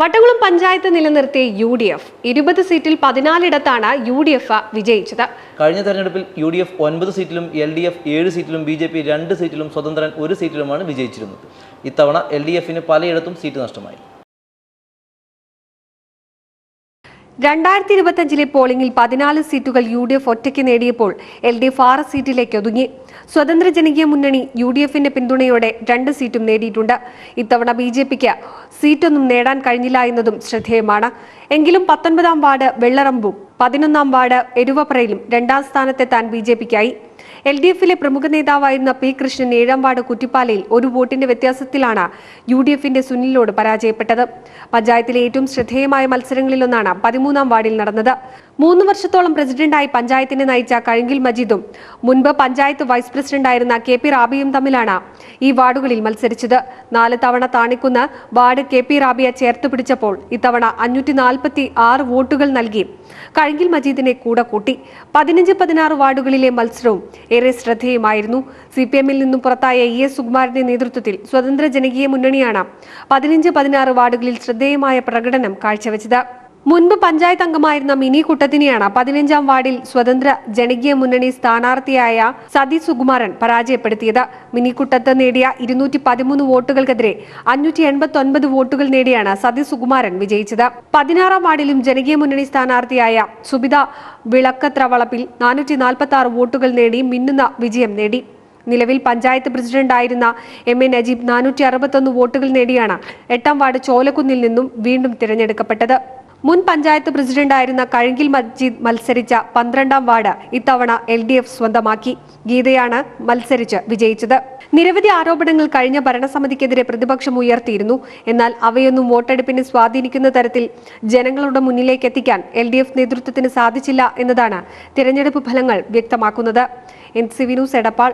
വട്ടകുളം പഞ്ചായത്ത് നിലനിർത്തിയ U D F ഇരുപത് സീറ്റിൽ പതിനാലിടത്താണ് യു ഡി എഫ് വിജയിച്ചത്. കഴിഞ്ഞ തെരഞ്ഞെടുപ്പിൽ യു ഡി എഫ് ഒൻപത് സീറ്റിലും എൽ ഡി എഫ് ഏഴ് സീറ്റിലും ബി ജെ പി രണ്ട് സീറ്റിലും സ്വതന്ത്രൻ ഒരു സീറ്റിലുമാണ് വിജയിച്ചിരുന്നത്. ഇത്തവണ എൽ ഡി എഫിന് പലയിടത്തും സീറ്റ് നഷ്ടമായി. രണ്ടായിരത്തി ഇരുപത്തഞ്ചിലെ പോളിംഗിൽ പതിനാല് സീറ്റുകൾ യു ഡി എഫ് ഒറ്റയ്ക്ക് നേടിയപ്പോൾ എൽ ഡി എഫ് ആറ് സീറ്റിലേക്ക് ഒതുങ്ങി. സ്വതന്ത്ര ജനകീയ മുന്നണി യു ഡി എഫിന്റെ പിന്തുണയോടെ രണ്ട് സീറ്റും നേടിയിട്ടുണ്ട്. ഇത്തവണ ബി ജെ പിക്ക് സീറ്റൊന്നും നേടാൻ കഴിഞ്ഞില്ല എന്നതും ശ്രദ്ധേയമാണ്. എങ്കിലും പത്തൊൻപതാം വാർഡ് വെള്ളറമ്പും പതിനൊന്നാം വാർഡ് എരുവപ്രയിലും രണ്ടാം സ്ഥാനത്തെത്താൻ ബി ജെ പിക്കായി. എൽ ഡി എഫിലെ പ്രമുഖ നേതാവായിരുന്ന പി കൃഷ്ണൻ ഏഴാം വാർഡ് കുറ്റിപ്പാലയിൽ ഒരു വോട്ടിന്റെ വ്യത്യാസത്തിലാണ് യു ഡി എഫിന്റെ സുനിലിനോട് പരാജയപ്പെട്ടത്. പഞ്ചായത്തിലെ ഏറ്റവും ശ്രദ്ധേയമായ മത്സരങ്ങളിലൊന്നാണ് പതിമൂന്നാം വാർഡിൽ നടന്നത്. മൂന്ന് വർഷത്തോളം പ്രസിഡന്റായി പഞ്ചായത്തിനെ നയിച്ച കഴുങ്കിൽ മജീദും മുൻപ് പഞ്ചായത്ത് വൈസ് പ്രസിഡന്റായിരുന്ന കെ പി റാബിയും തമ്മിലാണ് ഈ വാർഡുകളിൽ മത്സരിച്ചത്. നാല് തവണ Thanikkunnu ward K P Rabiya ചേർത്ത് പിടിച്ചപ്പോൾ ഇത്തവണ അഞ്ഞൂറ്റി നാൽപ്പത്തി ആറ് വോട്ടുകൾ നൽകി. കഴുങ്കിൽ മജീദിനെ കൂടെ കൂട്ടി. പതിനഞ്ച് പതിനാറ് വാർഡുകളിലെ മത്സരവും ഏറെ ശ്രദ്ധേയമായിരുന്നു. സി പി എമ്മിൽ നിന്നും പുറത്തായ ഇ എസ് സുകുമാരന്റെ നേതൃത്വത്തിൽ സ്വതന്ത്ര ജനകീയ മുന്നണിയാണ് പതിനഞ്ച് പതിനാറ് വാർഡുകളിൽ ശ്രദ്ധേയമായ പ്രകടനം കാഴ്ചവെച്ചത്. മുൻപ് പഞ്ചായത്ത് അംഗമായിരുന്ന മിനി കുട്ടത്തിനെയാണ് പതിനഞ്ചാം വാർഡിൽ സ്വതന്ത്ര ജനകീയ മുന്നണി സ്ഥാനാർത്ഥിയായ സതി സുകുമാരൻ പരാജയപ്പെടുത്തിയത്. മിനി കുട്ടത്ത് നേടിയ ഇരുന്നൂറ്റി പതിമൂന്ന് വോട്ടുകൾക്കെതിരെ അഞ്ഞൂറ്റി എൺപത്തി ഒൻപത് വോട്ടുകൾ നേടിയാണ് സതി സുകുമാരൻ വിജയിച്ചത്. പതിനാറാം വാർഡിലും ജനകീയ മുന്നണി സ്ഥാനാർത്ഥിയായ സുബിത വിളക്കത്രവളപ്പിൽ നാനൂറ്റി നാൽപ്പത്തി ആറ് വോട്ടുകൾ നേടി മിന്നുന്ന വിജയം നേടി. നിലവിൽ പഞ്ചായത്ത് പ്രസിഡന്റായിരുന്ന എം എ നജീബ് നാനൂറ്റി അറുപത്തൊന്ന് വോട്ടുകൾ നേടിയാണ് എട്ടാം വാർഡ് ചോലക്കുന്നിൽ നിന്നും വീണ്ടും തിരഞ്ഞെടുക്കപ്പെട്ടത്. മുൻ പഞ്ചായത്ത് പ്രസിഡന്റായിരുന്ന കഴുകിൽ മജീദ് മത്സരിച്ച പന്ത്രണ്ടാം വാർഡ് ഇത്തവണ എൽ ഡി എഫ് സ്വന്തമാക്കി. ഗീതയാണ് മത്സരിച്ച് വിജയിച്ചത്. നിരവധി ആരോപണങ്ങൾ കഴിഞ്ഞ ഭരണസമിതിക്കെതിരെ പ്രതിപക്ഷം ഉയർത്തിയിരുന്നു. എന്നാൽ അവയൊന്നും വോട്ടെടുപ്പിനെ സ്വാധീനിക്കുന്ന തരത്തിൽ ജനങ്ങളുടെ മുന്നിലേക്ക് എത്തിക്കാൻ എൽ ഡി എഫ് നേതൃത്വത്തിന് സാധിച്ചില്ല എന്നതാണ് തിരഞ്ഞെടുപ്പ് ഫലങ്ങൾ വ്യക്തമാക്കുന്നത്. N C news Edappal.